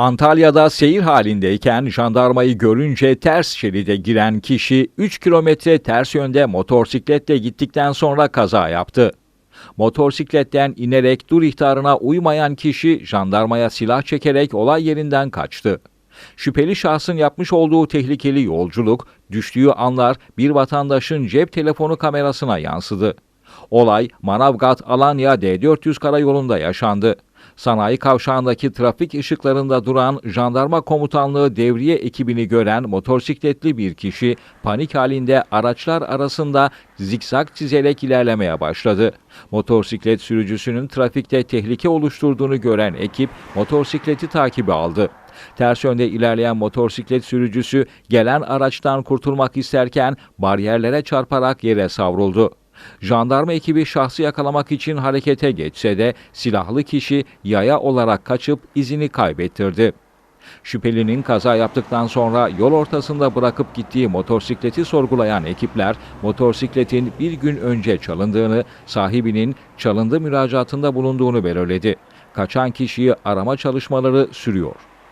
Antalya'da seyir halindeyken jandarmayı görünce ters şeride giren kişi 3 kilometre ters yönde motosikletle gittikten sonra kaza yaptı. Motosikletten inerek dur ihtarına uymayan kişi jandarmaya silah çekerek olay yerinden kaçtı. Şüpheli şahsın yapmış olduğu tehlikeli yolculuk düştüğü anlar bir vatandaşın cep telefonu kamerasına yansıdı. Olay Manavgat Alanya D400 karayolunda yaşandı. Sanayi kavşağındaki trafik ışıklarında duran jandarma komutanlığı devriye ekibini gören motosikletli bir kişi panik halinde araçlar arasında zikzak çizerek ilerlemeye başladı. Motosiklet sürücüsünün trafikte tehlike oluşturduğunu gören ekip motosikleti takibe aldı. Ters yönde ilerleyen motosiklet sürücüsü gelen araçtan kurtulmak isterken bariyerlere çarparak yere savruldu. Jandarma ekibi şahsı yakalamak için harekete geçse de silahlı kişi yaya olarak kaçıp izini kaybettirdi. Şüphelinin kaza yaptıktan sonra yol ortasında bırakıp gittiği motosikleti sorgulayan ekipler motosikletin bir gün önce çalındığını, sahibinin çalındı müracaatında bulunduğunu belirledi. Kaçan kişiyi arama çalışmaları sürüyor.